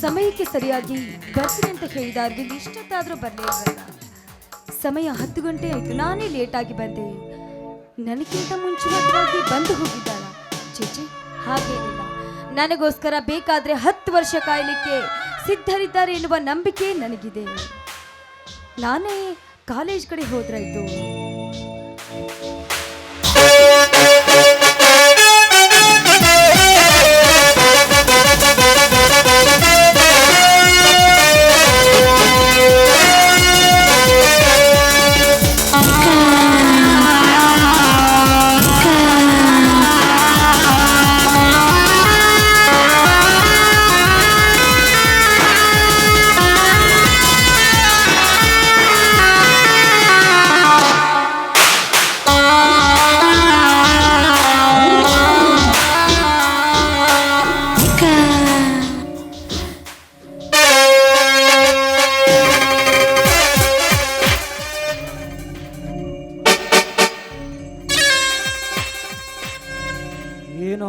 ಸಮಯಕ್ಕೆ ಸರಿಯಾಗಿ ಬರ್ತೀನಿ ಅಂತ ಹೇಳಿದ ಅರವಿಂದ್ ಇಷ್ಟೊತ್ತಾದರೂ ಇರಲ್ಲ ಸಮಯ ಹತ್ತು ಗಂಟೆ ಆಯ್ತು. ನಾನೇ ಲೇಟಾಗಿ ಬಂದೆ. ನನಗಿಂತ ಮುಂಚಿತವಾಗಿ ಬಂದು ಹೋಗಿದ್ದಾಳ. ಚೇಚಿ ಹಾಗೇನಿಲ್ಲ. ನನಗೋಸ್ಕರ ಬೇಕಾದ್ರೆ ಹತ್ತು ವರ್ಷ ಕಾಯಲಿಕ್ಕೆ ಸಿದ್ಧರಿದ್ದಾರೆ ಎನ್ನುವ ನಂಬಿಕೆ ನನಗಿದೆ. ನಾನೇ ಕಾಲೇಜ್ ಕಡೆ ಹೋದ್ರಾಯ್ತು.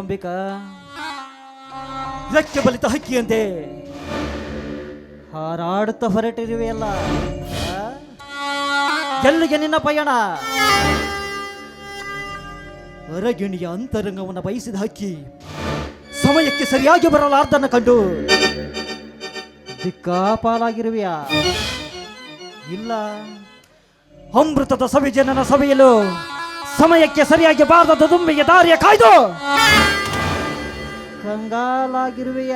ಅಂಬಿಕಾ ಲಕ್ಕೆ ಬಲಿತ ಹಕ್ಕಿಯಂತೆ. ಹಾರಾಡುತ್ತಾ ಹೊರಟಿರುವೆಯಲ್ಲ? ಎಲ್ಲಿಗೆ ನಿನ್ನ ಪಯಣ? ಹೊರಗಿಣಿಯ ಅಂತರಂಗವನ್ನು ಬಯಸಿದ ಹಕ್ಕಿ ಸಮಯಕ್ಕೆ ಸರಿಯಾಗಿ ಬರಲಾರ್ದನ್ನ ಕಂಡು ದಿಕ್ಕಾಪಾಲಾಗಿರುವೆಯಾ ಇಲ್ಲ. ಅಮೃತದ ಸವಿಜನನ ಸಭೆಯಲು ಸಮಯಕ್ಕೆ ಸರಿಯಾಗಿ ಬಾರದ ದುಂಬಿಗೆ ದಾರಿಯ ಕಾಯ್ದು. ಕಂಗಾಲಾಗಿರುವೆಯ.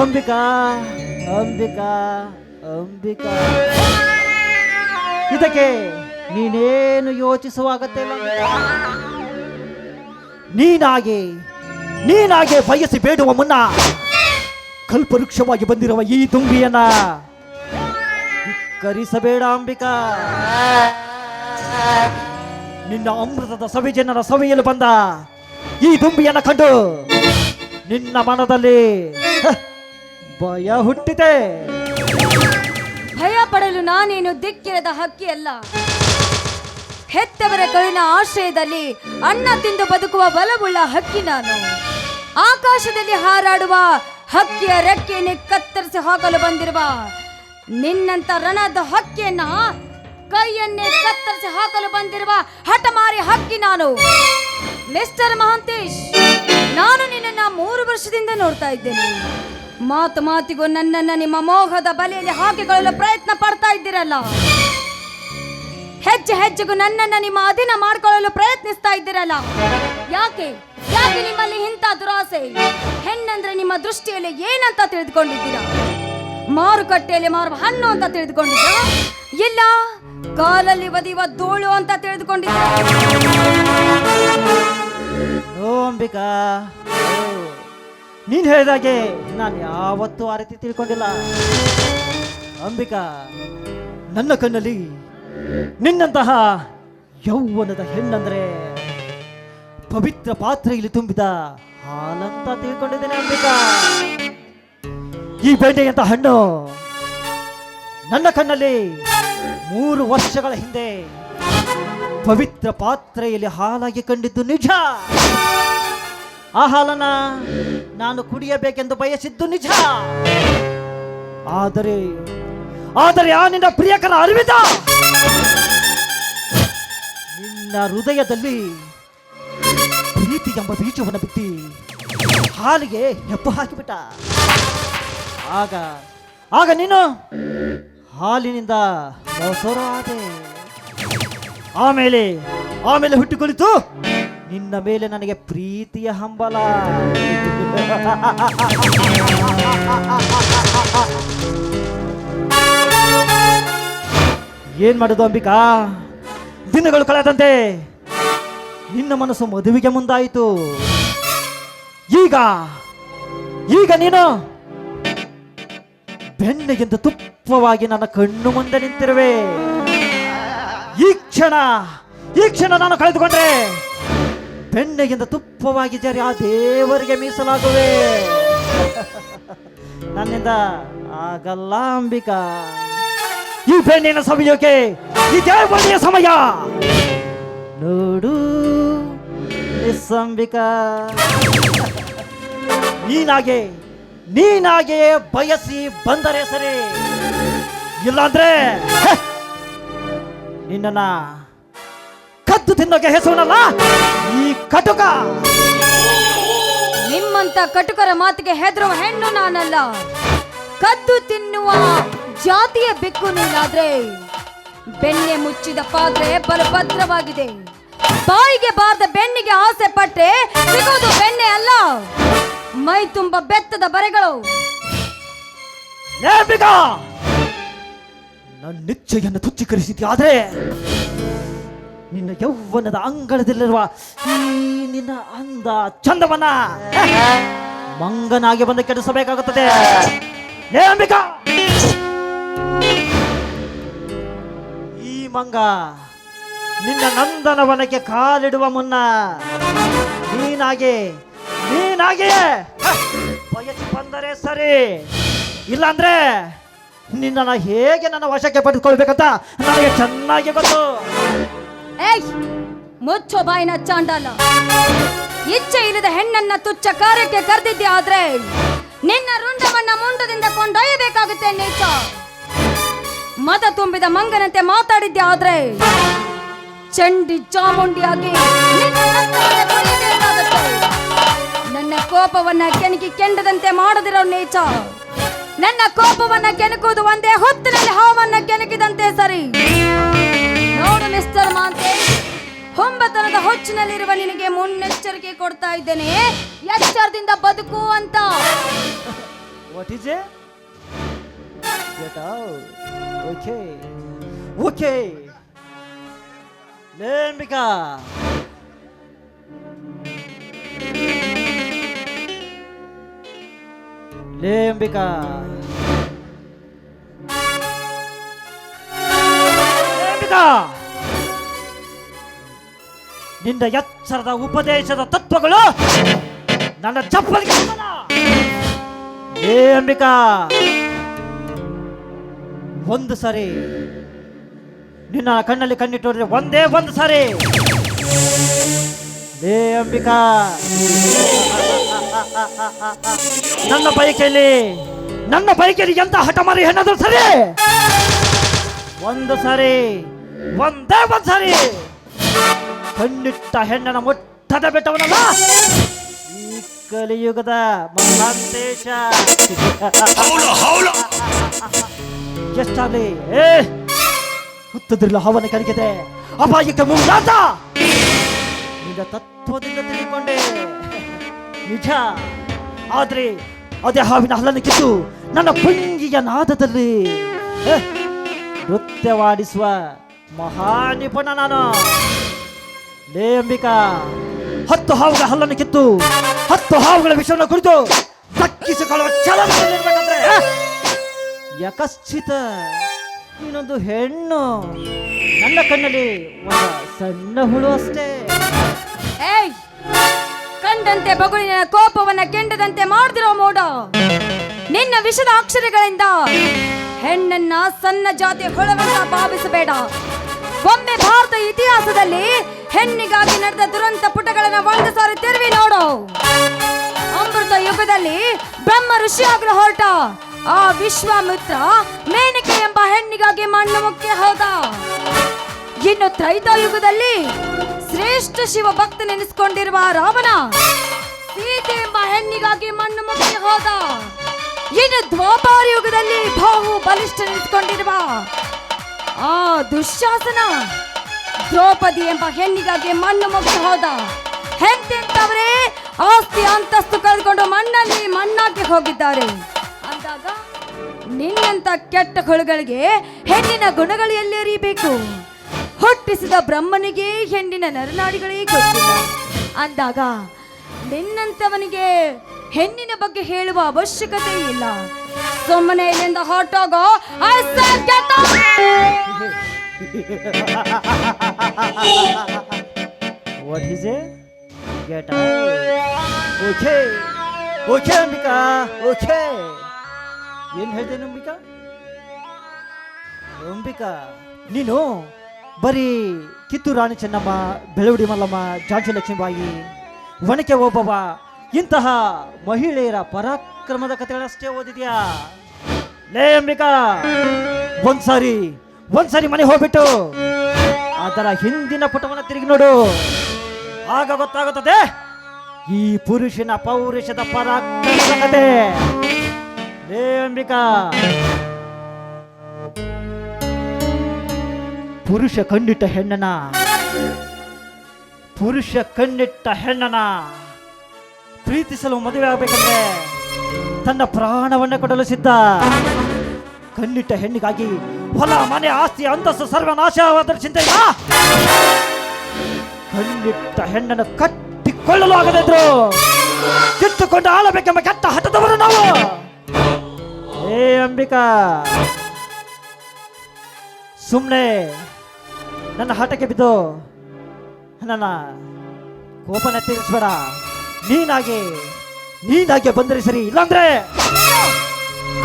ಅಂಬಿಕಾ ಅಂಬಿಕಾ ಅಂಬಿಕಾ. ಇದಕ್ಕೆ ನೀನೇನು ಯೋಚಿಸುವ ಅಗತ್ಯ. ನೀನಾಗೆ ನೀನಾಗೆ ಬಯಸಿ ಬೇಡುವ ಮುನ್ನ ಕಲ್ಪವೃಕ್ಷವಾಗಿ ಬಂದಿರುವ ಈ ತುಂಬಿಯನ್ನ ಕರಿಸಬೇಡ, ಅಂಬಿಕಾ. ನಿನ್ನ ಅಮೃತದ ಸವಿಜನರ ಸವಿಯಲು ಬಂದ ಈ ದುಂಬಿಯನ್ನ ಕಂಡು ನಿನ್ನ ಮನದಲ್ಲಿ ಭಯ ಹುಟ್ಟಿದೆ. ಭಯ ಪಡಲು ನಾನೇನು ದಿಕ್ಕಿರದ ಹಕ್ಕಿ ಅಲ್ಲ ಹೆತ್ತವರ ಕರುಣ ಆಶ್ರಯದಲ್ಲಿ ಅನ್ನ ತಿಂದು ಬದುಕುವ ಬಲವುಳ್ಳ ಹಕ್ಕಿ ನಾನು. ಆಕಾಶದಲ್ಲಿ ಹಾರಾಡುವ ಹಕ್ಕಿಯ ರೆಕ್ಕೆಯನ್ನು ಕತ್ತರಿಸಿ ಹಾಕಲು ಬಂದಿರುವ ನಿನ್ನಂತ ರಣದ ಹಕ್ಕಿಯನ್ನ ಕೈಯನ್ನೇ ಕತ್ತರಿಸಿ ಹಾಕಲು ಬಂದಿರುವ ಹಠಮಾರಿ ಹಕ್ಕಿ ನಾನು. ಮಿಸ್ಟರ್ ಮಹಾಂತೇಶ್, ನಾನು ನಿನ್ನನ್ನ ಮೂರು ವರ್ಷದಿಂದ ನೋಡ್ತಾ ಇದ್ದೇನೆ. ಮಾತು ಮಾತಿಗೂ ನನ್ನನ್ನ ನಿಮ್ಮ ಮೋಹದ ಬಲೆಯಲ್ಲಿ ಹಾಕಿಕೊಳ್ಳಲು ಪ್ರಯತ್ನ ಪಡ್ತಾ ಇದ್ದೀರಲ್ಲ. ಹೆಜ್ಜೆ ಹೆಜ್ಜೆಗೂ ನನ್ನನ್ನ ನಿಮ್ಮ ಅಧೀನ ಮಾಡಿಕೊಳ್ಳಲು ಪ್ರಯತ್ನಿಸ್ತಾ ಇದ್ದೀರಲ್ಲ. ಯಾಕೆ? ಯಾಕೆ ನಿಮ್ಮಲ್ಲಿ ಇಂಥ ದುರಾಸೆ? ಹೆಣ್ಣಂದ್ರೆ ನಿಮ್ಮ ದೃಷ್ಟಿಯಲ್ಲಿ ಏನಂತ ತಿಳಿದುಕೊಂಡಿದ್ದೀರಾ? ಮಾರುಕಟ್ಟೆಯಲ್ಲಿ ಮಾರುವ ಹಣ್ಣು ಅಂತ ತಿಳಿದುಕೊಂಡಿದ್ದ? ಇಲ್ಲ, ಕಾಲಲ್ಲಿ ಬದಿಯುವ ಧೂಳು ಅಂತ ತಿಳಿದುಕೊಂಡಿದ್ದ? ಓ, ಅಂಬಿಕಾ. ನೀನು ಹೇಳಿದಾಗೆ ನಾನು ಯಾವತ್ತೂ ಆ ರೀತಿ ತಿಳ್ಕೊಂಡಿಲ್ಲ. ಅಂಬಿಕಾ, ನನ್ನ ಕಣ್ಣಲ್ಲಿ ನಿನ್ನಂತಹ ಯೌವನದ ಹೆಣ್ಣಂದ್ರೆ ಪವಿತ್ರ ಪಾತ್ರೆಯಲ್ಲಿ ತುಂಬಿದ ಹಾಲಂತ ತಿಳ್ಕೊಂಡಿದ್ದೇನೆ ಅಂಬಿಕಾ. ಈ ಬೆಂಡೆಯಂತ ಹಣ್ಣು ನನ್ನ ಕಣ್ಣಲ್ಲಿ ಮೂರು ವರ್ಷಗಳ ಹಿಂದೆ ಪವಿತ್ರ ಪಾತ್ರೆಯಲ್ಲಿ ಹಾಲಾಗಿ ಕಂಡಿದ್ದು ನಿಜ. ಆ ಹಾಲನ್ನ ನಾನು ಕುಡಿಯಬೇಕೆಂದು ಬಯಸಿದ್ದು ನಿಜ. ಆದರೆ ಆದರೆ ಆ ನಿನ್ನ ಪ್ರಿಯಕರ ಅರಿವಿದ ನಿನ್ನ ಹೃದಯದಲ್ಲಿ ಪ್ರೀತಿ ಎಂಬ ಬೀಜವನ್ನು ಬಿತ್ತಿ ಹಾಲಿಗೆ ಹೆಪ್ಪು ಹಾಕಿಬಿಟ್ಟ. ಆಗ ಆಗ ನೀನು ಹಾಲಿನಿಂದ ಮೊಸರಾದೆ. ಆಮೇಲೆ ಆಮೇಲೆ ಹುಟ್ಟಿಕೊಳಿತು. ನಿನ್ನ ಮೇಲೆ ನನಗೆ ಪ್ರೀತಿಯ ಹಂಬಲ. ಏನ್ ಮಾಡುದು ಅಂಬಿಕಾ? ದಿನಗಳು ಕಳೆದಂತೆ ನಿನ್ನ ಮನಸ್ಸು ಮದುವೆಗೆ ಮುಂದಾಯಿತು. ಈಗ ಈಗ ನೀನು ಬೆನ್ನಿಗಿಂತ ತುಪ್ಪವಾಗಿ ನನ್ನ ಕಣ್ಣು ಮುಂದೆ ನಿಂತಿರುವೆ. ಈ ಕ್ಷಣ ಈ ಕ್ಷಣ ನಾನು ಕಳೆದುಕೊಂಡ್ರೆ ಬೆಣ್ಣೆಗಿಂತ ತುಪ್ಪವಾಗಿ ಜರಿ ಆ ದೇವರಿಗೆ ಮೀಸಲಾಗುವೆ. ನನ್ನಿಂದ ಆಗಲ್ಲ ಅಂಬಿಕಾ. ಈ ಬೆಣ್ಣಿನ ಸಮಯಕ್ಕೆ, ಈ ದೇವರಿಯ ಸಮಯ. ನೋಡು ಮಿಸ್ ಅಂಬಿಕಾ. ನೀನಾಗೆ ನೀನಾಗೆ ಬಯಸಿ ಬಂದರೆ ಸರಿ. ಇಲ್ಲಾಂದ್ರೆ ನಿನ್ನ ಕದ್ದು ತಿನ್ನೋಕೆ ಹೆಸರುನಲ್ಲ, ಈ ಕಟುಕ. ನಿಮ್ಮಂತ ಕಟುಕರ ಮಾತಿಗೆ ಹೆದರುವ ಹೆಣ್ಣು ನಾನಲ್ಲ. ಕದ್ದು ತಿನ್ನುವ ಜಾತಿಯ ಬೆಕ್ಕು ನೀನಾದ್ರೆ ಬೆಣ್ಣೆ ಮುಚ್ಚಿದ ಪಾತ್ರೆ ಬಲಭದ್ರವಾಗಿದೆ. ಬಾಯಿಗೆ ಬಾರದ ಬೆನ್ನಿಗೆ ಆಸೆ ಪಟ್ಟೆ ಸಿಗೋದು ಬೆಣ್ಣೆ ಅಲ್ಲ. ಮೈ ತುಂಬ ಬೆತ್ತದ ಬರೆಗಳು. ನನ್ನ ನಿಚ್ಚೆಯನ್ನು ತುಚ್ಛೀಕರಿಸಿದ್ಯಾದ್ರೆ, ನಿನ್ನ ಯೌವನದ ಅಂಗಳದಲ್ಲಿರುವ ಈ ನಿನ್ನ ಅಂದ ಚಂದವನ್ನ ಮಂಗನಾಗಿ ಬಂದು ಕೆಡಿಸಬೇಕಾಗುತ್ತದೆ. ಈ ಮಂಗ ನಿನ್ನ ನಂದನವನಕ್ಕೆ ಕಾಲಿಡುವ ಮುನ್ನ ನೀನಾಗೆ ನೀನಾಗೆ. ವಯಸ್ಸು ಬಂದರೆ ಸರಿ. ಇಲ್ಲಾಂದ್ರೆ ನಿನ್ನ ಹೇಗೆ ನನ್ನ ವಶಕ್ಕೆ ಪಡೆದುಕೊಳ್ಬೇಕಂತ ನನಗೆ ಚೆನ್ನಾಗಿ ಗೊತ್ತು. ಏಯ್, ಮುಚ್ಚೋ ಬಾಯಿನ ಚಾಂಡಾಲ. ಇಚ್ಛೆ ಇಲ್ಲದ ಹೆಣ್ಣನ್ನ ತುಚ್ಚ ಕಾರ್ಯಕ್ಕೆ ಕರೆದಿದ್ದೆ ಆದ್ರೆ ನಿನ್ನ ರುಂಡವನ್ನ ಮುಂಡದಿಂದ ಕೊಂಡೊಯ್ಯಬೇಕಾಗುತ್ತೆ ನೀಚ. ಮದ ತುಂಬಿದ ಮಂಗನಂತೆ ಮಾತಾಡಿದ್ದೆ ಆದ್ರೆ ಚಂಡಿ ಚಾಮುಂಡಿಯಾಗಿ ನಿನ್ನ ಕೋಪವನ್ನ ಕೆಣಕಿ ಕೆಂಡದಂತೆ ಮಾಡದಿರೋ ನೇಚ. ನನ್ನ ಕೋಪವನ್ನ ಕೆಣಕುವುದು ಒಂದೇ ಹೊತ್ತಿನಲ್ಲಿ ಹಾವನ್ನ ಕೆಣಕಿದಂತೆ ಸರಿ. ನೋಡು ಮಿಸ್ಟರ್ ಮಾಂತೆ, ಹೊಂಬತನದ ಹೊಚ್ಚಿನಲ್ಲಿರುವ ನಿನಗೆ ಮುನ್ನೆಚ್ಚರಿಕೆ ಕೊಡ್ತಾ ಇದ್ದೇನೆ. ಎಚ್ಚರದಿಂದ ಬದುಕು ಅಂತ. ವಾಟ್ ಇಸ್ ಓಕೆ ಓಕೆ ಲೇಂಬಿಕಾ? ಲೇಂಬಿಕಾ? ನಿನ್ನ ಎಚ್ಚರದ ಉಪದೇಶದ ತತ್ವಗಳು ನನ್ನ ಚಪ್ಪಲಿಗೆ ಅಂಬಿಕಾ ಒಂದು ಸಾರಿ. ನಿನ್ನ ಕಣ್ಣಲ್ಲಿ ಕಣ್ಣಿಟ್ಟು ಒಂದೇ ಒಂದು ಸಾರಿ. ಲೇ ಅಂಬಿಕಾ. ನನ್ನ ಬೈಕಲ್ಲಿ ನನ್ನ ಬೈಕಲ್ಲಿ ಎಂತ ಹಠಮಾರಿ ಹೆಣ್ಣಾದ್ರು ಸರಿ? ಒಂದು ಸಾರಿ ಒಂದೇ ಒಂದು ಸಾರಿ. ಕಣ್ಣಿಟ್ಟ ಹೆಣ್ಣನ ಮುಟ್ಟದ ಬೆಟ್ಟವನಲ್ಲ? ಈ ಕಲಿಯುಗದ ಮಹಾಂತೇಶ. ಎಷ್ಟಾಗ್ಲಿ ಏ ಹುತ್ತದ್ರಲ್ಲ ಹವನ ಕರಗಿದೆ. ಅಪಾಯಕ್ಕೆ ಮುಂದಾತ ನಿನ್ನ ತತ್ವದಿಂದ ತಿಳಿಕೊಂಡೆ ನಿಜ. ಆದ್ರೆ ಅದೇ ಹಾವಿನ ಹಲನ ಕಿತ್ತು ನನ್ನ ಪುಂಗಿಯ ನಾದದಲ್ಲಿ ನೃತ್ಯವಾಡಿಸುವ ಮಹಾ ನಿಪುಣ ನಾನು. ಲೇ ಅಂಬಿಕಾ, ಹತ್ತು ಹಾವುಗಳ ಹಲ್ಲನ್ನು ಕಿತ್ತು, ಹತ್ತು ಹಾವುಗಳ ವಿಷವನ್ನು ಕುರಿತು ದಕ್ಕಿಸಿಕೊಳ್ಳುವ ಛಲದಲ್ಲಿರ್ಬೇಕಂದ್ರೆ ಯಕಶ್ಚಿತ. ನೀನೊಂದು ಹೆಣ್ಣು. ನನ್ನ ಕಣ್ಣಲ್ಲಿ ಒಂದು ಸಣ್ಣ ಹುಳು ಅಷ್ಟೇ. ಕಂಡಂತೆ ಬಗುಳಿನ ಕೋಪವನ್ನ ಕೆಂಡದಂತೆ ಮಾಡ್ದಿರೋ ಮೋಡ. ನಿನ್ನ ವಿಷದ ಅಕ್ಷರಗಳಿಂದ ಹೆಣ್ಣನ್ನ ಸಣ್ಣ ಜಾತಿ ಹೊಳವನ್ನ ಭಾವಿಸಬೇಡ. ಒಮ್ಮೆ ಭಾರತ ಇತಿಹಾಸದಲ್ಲಿ ಹೆಣ್ಣಿಗಾಗಿ ನಡೆದ ದುರಂತ ಪುಟಗಳನ್ನ ಒಂದು ಸಾರಿ ತಿರುವಿ ನೋಡು. ಅಮೃತ ಯುಗದಲ್ಲಿ ಬ್ರಹ್ಮ ಋಷಿಯಾಗಲು ಹೊರಟ ಆ ವಿಶ್ವಾಮಿತ್ರ ಮೇನಿಕೆ ಹೆಣ್ಣಿಗಾಗಿ ಮಣ್ಣು ಮುಖ್ಯ, ಹೋದ? ಇನ್ನು ತ್ರೈತಾಯುಗದಲ್ಲಿ ಶ್ರೇಷ್ಠ ಶಿವ ಭಕ್ತ ನೆನೆಸ್ಕೊಂಡಿರುವ ರಾವಣ ಸೀತೆ ಎಂಬ ಹೆಣ್ಣಿಗಾಗಿ ಮಣ್ಣು ಮುಖ್ಯ, ಹೋದ? ಇನ್ನು ದ್ವಾಪಾರ ಯುಗದಲ್ಲಿ ಬಾಹು ಬಲಿಷ್ಠ ನೆನೆಸ್ಕೊಂಡಿರುವ ಆ ದುಶ್ಯಾಸನ ದ್ರೌಪದಿ ಎಂಬ ಹೆಣ್ಣಿಗಾಗಿ ಮಣ್ಣು ಮುಖ್ಯ, ಹೋದ? ಹೆಂತೆಂತವರೇ ಆಸ್ತಿ, ಅಂತಸ್ತು ಕಳೆದುಕೊಂಡು ಮಣ್ಣಲ್ಲಿ ಮಣ್ಣಾಗಿ ಹೋಗಿದ್ದಾರೆ. ನಿನ್ನಂತ ಕೆಟ್ಟ ಹುಳುಗಳಿಗೆ ಹೆಣ್ಣಿನ ಗುಣಗಳು ಎಲ್ಲಿರಬೇಕು ಹುಟ್ಟಿಸಿದ ಬ್ರಹ್ಮನಿಗೆ ಹೆಣ್ಣಿನ ನರನಾಡಿಗಳೇ ಗೊತ್ತಿಲ್ಲ. ಅಂದಾಗ ನಿನ್ನಂತವನಿಗೆ ಹೆಣ್ಣಿನ ಬಗ್ಗೆ ಹೇಳುವ ಅವಶ್ಯಕತೆ ಇಲ್ಲ. ಸುಮ್ಮನೆ ಇಲ್ಲಿಂದ ಹೊರಟೋಗೋ ಗೆಟ್ ಅಂಬಿಕಾ ಓಕೆ ಏನು ಹೇಳ್ದೆ ಅಂಬಿಕಾ ಅಂಬಿಕಾ ನೀನು ಬರೀ ಕಿತ್ತೂರು ರಾಣಿ ಚೆನ್ನಮ್ಮ ಬೆಳವಡಿ ಮಲ್ಲಮ್ಮ ಝಾನ್ಸಿ ಲಕ್ಷ್ಮೀಬಾಯಿ ಒಣಕೆ ಓಬವ್ವ, ಇಂತಹ ಮಹಿಳೆಯರ ಪರಾಕ್ರಮದ ಕಥೆಗಳಷ್ಟೇ ಓದಿದ್ಯಾ? ಲೇ ಅಂಬಿಕಾ, ಒಂದ್ಸಾರಿ ಒಂದ್ಸಾರಿ ಮನೆ ಹೋಗ್ಬಿಟ್ಟು ಅದರ ಹಿಂದಿನ ಪುಟವನ್ನು ತಿರುಗಿ ನೋಡು. ಆಗ ಗೊತ್ತಾಗುತ್ತದೆ ಈ ಪುರುಷನ ಪೌರುಷದ ಪರಾಕ್ರಮದ ಕಥೆ ಲೇ ಅಂಬಿಕಾ ಪುರುಷ ಕಂಡಿಟ್ಟ ಹೆಣ್ಣನ. ಪುರುಷ ಕಣ್ಣಿಟ್ಟ ಹೆಣ್ಣನ. ಪ್ರೀತಿಸಲು ಮದುವೆ ಆಗಬೇಕಂದ್ರೆ ತನ್ನ ಪ್ರಾಣವನ್ನ ಕೊಡಲು ಸಿದ್ಧ. ಕಣ್ಣಿಟ್ಟ ಹೆಣ್ಣಿಗಾಗಿ ಹೊಲ, ಮನೆ, ಆಸ್ತಿ, ಅಂತಸ್ತು ಸರ್ವನಾಶವಾದ ಚಿಂತೆ ಇಲ್ಲ ಕಣ್ಣಿಟ್ಟ ಹೆಣ್ಣನ್ನು ಕಟ್ಟಿಕೊಳ್ಳಲು ಆಗದಿದ್ರು ಕಿತ್ತುಕೊಂಡು ಆಳಬೇಕೆಂಬ ಕೆಟ್ಟ ಹಠದವರು ನಾವು. ಏ ಅಂಬಿಕಾ. ಸುಮ್ಮನೆ ನನ್ನ ಹಠಕ್ಕೆ ಬಿದ್ದು ನನ್ನ ಕೋಪನ ತೀರಿಸ್ಬೇಡ. ನೀನಾಗಿ, ನೀನಾಗೆ ಬಂದರೆ ಸರಿ, ಇಲ್ಲಾಂದ್ರೆ?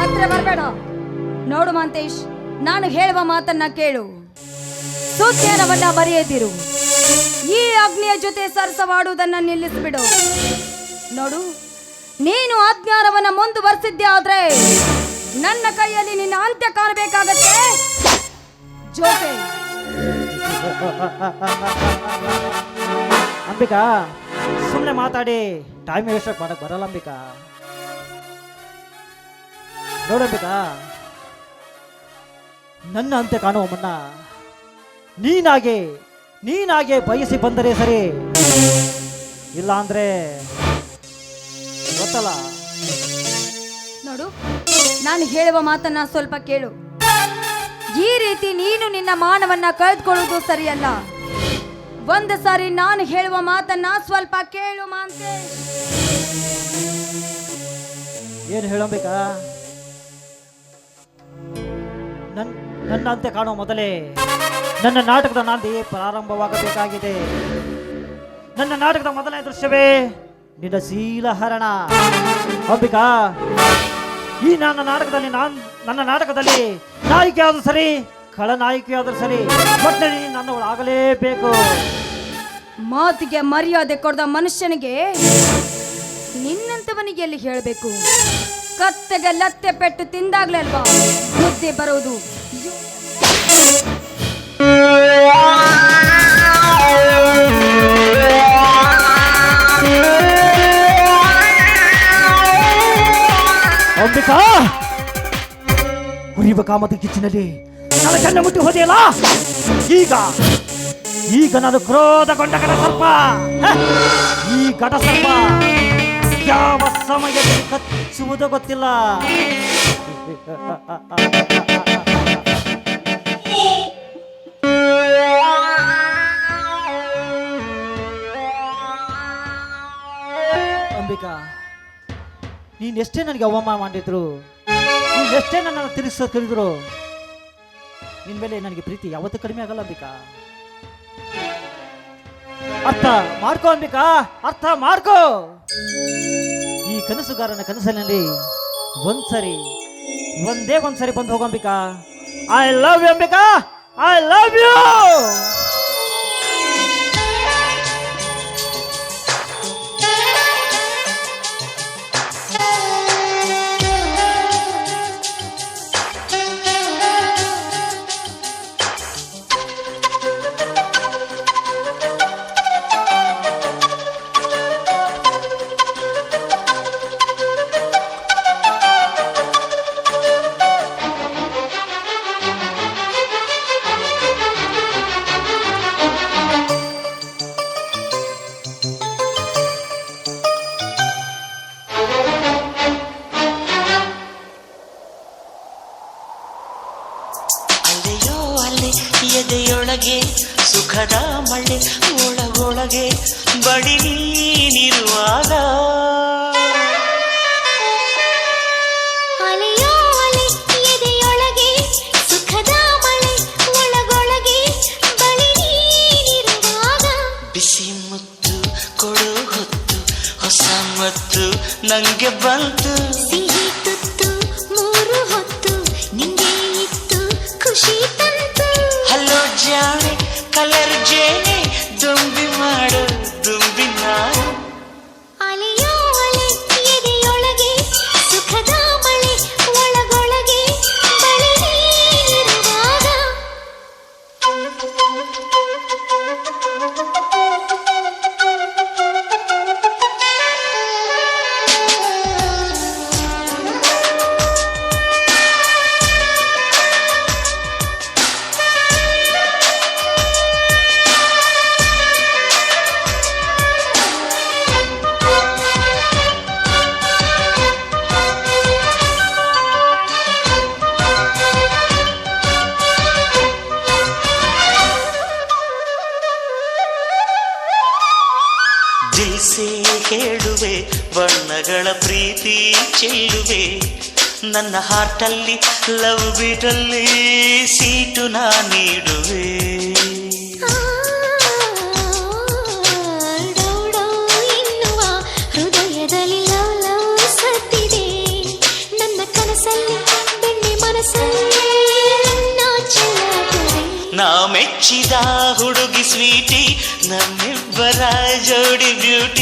ಅಂದ್ರೆ ಬರಬೇಡ. ನೋಡು ಮಾಂತೇಶ್, ನಾನು ಹೇಳುವ ಮಾತನ್ನ ಕೇಳು. ಸುದ್ಯಾನವನ್ನ ಮರೆಯದಿರು ಈ ಅಗ್ನಿಯ ಜೊತೆ ಸರಸವಾಡುವುದನ್ನ ನಿಲ್ಲಿಸಿಬಿಡು. ನೋಡು ನೀನು ಅಜ್ಞಾನವನ್ನ ಮುಂದುವರೆಸಿದ್ದೆ ಆದ್ರೆ ನನ್ನ ಕೈಯಲ್ಲಿ ನಿನ್ನ ಅಂತ್ಯ ಕಾಣಬೇಕಾಗತ್ತೆ? ಜೋತೆ. ಅಂಬಿಕಾ ಸುಮ್ಮನೆ ಮಾತಾಡಿ. ಟೈಮ್ ವೇಸ್ಟ್ ಮಾಡಕ್ ಬರಲ್ಲ ಅಂಬಿಕಾ. ನೋಡಂಬಿಕಾ ನನ್ನ ಅಂತ್ಯ ಕಾಣುವ ಮುನ್ನ ನೀನಾಗೆ ನೀನಾಗೆ ಬಯಸಿ ಬಂದರೆ ಸರಿ. ಇಲ್ಲ ಅಂದ್ರೆ ಗೊತ್ತಲ್ಲ ನೋಡು ನಾನು ಹೇಳುವ ಮಾತನ್ನ ಸ್ವಲ್ಪ ಕೇಳು. ಈ ರೀತಿ ನೀನು ನಿನ್ನ ಮಾನವನ್ನ ಕಳೆದುಕೊಳ್ಳುವುದು ಸರಿಯಲ್ಲ. ಒಂದು ಸಾರಿ ನಾನು ಹೇಳುವ ಮಾತನ್ನ ಸ್ವಲ್ಪ ಕೇಳು ಮಾಂತೆ. ಏನು ಹೇಳಬೇಕಾ? ನನ್ ನನ್ನ ನನ್ನಂತೆ ಕಾಣುವ ಮೊದಲೇ ನನ್ನ ನಾಟಕದ ನಾಂದಿ ಪ್ರಾರಂಭವಾಗಬೇಕಾಗಿದೆ. ನನ್ನ ನಾಟಕದ ಮೊದಲನೇ ದೃಶ್ಯವೇ ನಿನ್ನ ಶೀಲಹರಣ ಅಂಬಿಕಾ, ಈ ನನ್ನ ನಾಟಕದಲ್ಲಿ ನಾನ್ ನನ್ನ ನಾಟಕದಲ್ಲಿ ನಾಯಕಿ ಆದ್ರೂ ಸರಿ ಖಳನಾಯಕಿ ಆದ್ರೂ ಸರಿ ಒಟ್ಟಿನಲ್ಲಿ ನನ್ನವಳು ಆಗಲೇಬೇಕು ಮಾತಿಗೆ ಮರ್ಯಾದೆ ಕೊಡದ ಮನುಷ್ಯನಿಗೆ ನಿನ್ನಂತವನಿಗೆ ಎಲ್ಲಿ ಹೇಳಬೇಕು? ಕತ್ತೆಗೆ ಲತ್ತೆ ಪೆಟ್ಟು ತಿಂದಾಗ್ಲೇ ಅಲ್ವಾ? ಬುದ್ಧಿ ಬರುವುದು ಅಂಬಿಕಾ ಉರಿಯುವ ಕಾಮದ ಕಿಚ್ಚಿನಲ್ಲಿ ನನ್ನ ಕಣ್ಣ ಮುಟ್ಟಿ ಹೋದೆಯಲ್ಲ ಈಗ ಈಗ ನಾನು ಕ್ರೋಧಗೊಂಡ ಗಡ ಸರ್ಪ? ಈ ಘಟ ಸರ್ಪ ಯಾವ ಸಮಯದಲ್ಲಿ ಕಚ್ಚುವುದೋ ಗೊತ್ತಿಲ್ಲ ಅಂಬಿಕಾ ನೀನ್ ಎಷ್ಟೇ ನನಗೆ ಅವಮಾನ ಮಾಡಿದ್ರು, ನೀನ್ ಎಷ್ಟೇ ನನ್ನ ತಿರುಗಿಸ ಕರೆದ್ರು, ನಿನ್ ಮೇಲೆ ನನಗೆ ಪ್ರೀತಿ ಯಾವತ್ತೂ ಕಡಿಮೆ ಆಗಲ್ಲ ಅಂಬಿಕಾ. ಅರ್ಥ ಮಾಡ್ಕೋ ಅಂಬಿಕಾ, ಅರ್ಥ ಮಾಡ್ಕೋ. ಈ ಕನಸುಗಾರನ ಕನಸಿನಲ್ಲಿ ಒಂದ್ಸರಿ, ಒಂದೇ ಒಂದ್ಸರಿ ಬಂದು ಹೋಗೋ Ambika. I love you Ambika I love you ಬಿಸಿ ಮುತ್ತು ಕೊಡು ಹೊತ್ತು ಹೊಸ ಮತ್ತು ನಂಗೆ ಬಂತು. ಸಿಹಿ ತುತ್ತು ಮೂರು ಹೊತ್ತು ನಿಂಗೆ ಇತ್ತು ಖುಷಿ ತಂತು. ಹಲೋ ಜಾಣೆ ಕಲರ್ ಜೇನೆ ದುಂಬಿ ಮನಸ್ಸೇ ಹೇಳುವೆ ಬಣ್ಣಗಳ ಪ್ರೀತಿ ಚೆಲ್ಲುವೆ. ನನ್ನ ಹಾರ್ಟಲ್ಲಿ ಲವ್ ಬಿಡಲ್ಲಿ ಸೀಟು ನಾ ನೀಡುವೆ. ನನ್ನ ನಾ ಮೆಚ್ಚಿದ ಹುಡುಗಿ ಸ್ವೀಟಿ ನಮ್ಮಿಬ್ಬರ ಜೋಡಿ ಬ್ಯೂಟಿ